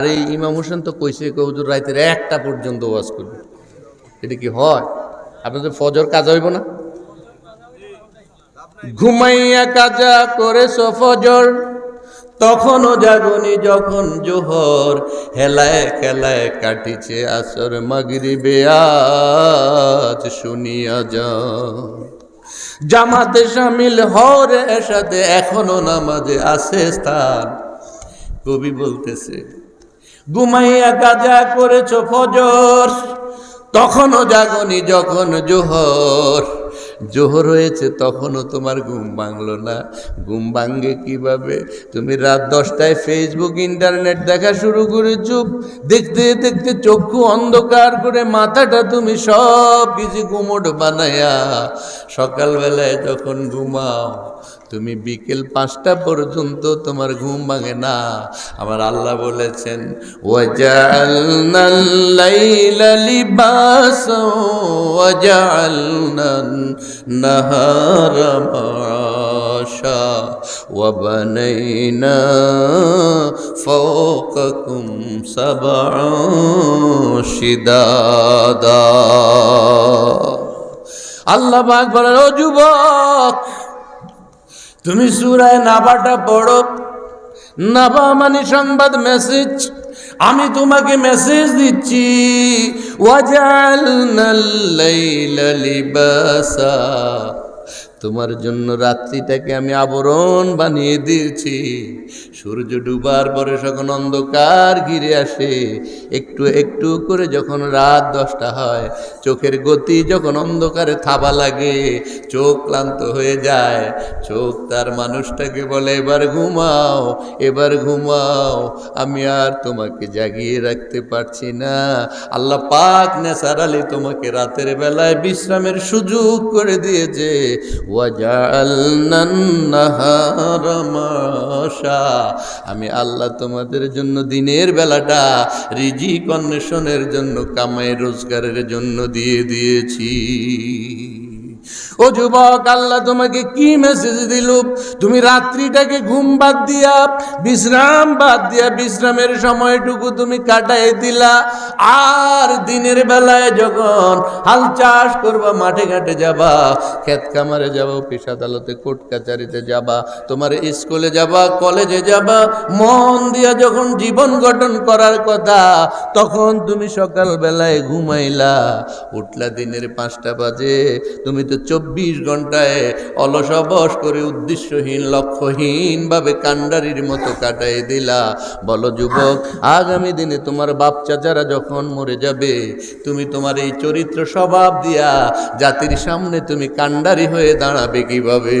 আর এই ইমাম হোসেন তো কইছে কৌজুর রাইতের একটা পর্যন্ত ওয়াজ করবে। এটা কি হয়? আপনাদের ফজর কাজা হইব না? ঘুমাইয়া কাজা করেছ ফজর, তখনও জাগনি যখন জোহর, হেলায় খেলায় কাটিছে আসর মাগরিবে, আজ শুনিয়া যা জামাতে সামিল হরে সাথে এখনও নামাজে আছে স্থান। কবি বলতেছে ঘুমাইয়া কাজা করেছ ফজর তখনও জাগনি যখন জোহর। জোহর হয়েছে, তখনও তোমার ঘুম ভাঙলো না। ঘুম ভাঙ্গে কীভাবে? তুমি রাত দশটায় ফেসবুক ইন্টারনেট দেখা শুরু করে চুপ দেখতে দেখতে চক্ষু অন্ধকার করে মাথাটা তুমি সব কিছু গুমোট বানায়া সকালবেলায় যখন ঘুমাও, তুমি বিকেল পাঁচটা পর্যন্ত তোমার ঘুম ভাঙে না। আমার আল্লাহ বলেছেন ওয়াজাল النَّهَارَ مَعَاشًا وَبَنَيْنَا فَوْقَكُمْ سَبْعًا شِدَادًا আল্লাহ পাক বলেন ও যুবক তুমি সুরায় নাবাটা পড়ো নাবা মানে সংবাদ মেসেজ আমি তোমাকে মেসেজ দিচ্ছি। ওয়াজাল লাইলা লিবাসা। তোমার জন্য রাত্রিটাকে আমি আবরণ বানিয়ে দিয়েছি। সূর্য ডুবার পরে যখন অন্ধকার ঘিরে আসে, একটু একটু করে যখন রাত দশটা হয়, চোখের গতি যখন অন্ধকারে থাবা লাগে, চোখ ক্লান্ত হয়ে যায়। চোখ তার মানুষটাকে বলে, এবার ঘুমাও এবার ঘুমাও। আমি আর তোমাকে জাগিয়ে রাখতে পারছি না। আল্লাহ পাক নেশার আলী তোমাকে রাতের বেলায় বিশ্রামের সুযোগ করে দিয়েছে। আমি আল্লাহ তোমাদের জন্য দিনের বেলাটা রিজিক অন্বেষণের জন্য কামাই রোজগারের জন্য দিয়ে দিয়েছি। ও যুবক, আল্লাহ তোমাকে কি মেসেজ দিল? তুমি রাত্রিটাকে ঘুম বাদ দিয়া, বিশ্রাম বাদ দিয়া, বিশ্রামের সময়টুকু তুমি কাটাই দিলা। আর দিনের বেলায় যখন হাল চাষ করবা, মাঠে ঘাটে যাবা, ক্ষেত কামারে যাবা অফিস আদালতে, কোর্ট কাচারিতে যাবা, তোমার স্কুলে যাবা, কলেজে যাবা, মন দিয়া যখন জীবন গঠন করার কথা, তখন তুমি সকাল বেলায় ঘুমাইলা। উঠলা দিনের পাঁচটা বাজে, তুমি তো চব্বিশ ঘন্টায় অলস অবস করে উদ্দেশ্যহীন লক্ষ্যহীন ভাবে কান্ডারির মতো কাটাই দিলা। বলো, যুবক, আগামী দিনে তোমার বাপ যারা যখন মরে যাবে, তুমি তোমার এই চরিত্র স্বভাব দিয়া জাতির সামনে তুমি কান্ডারি হয়ে দাঁড়াবে কীভাবে?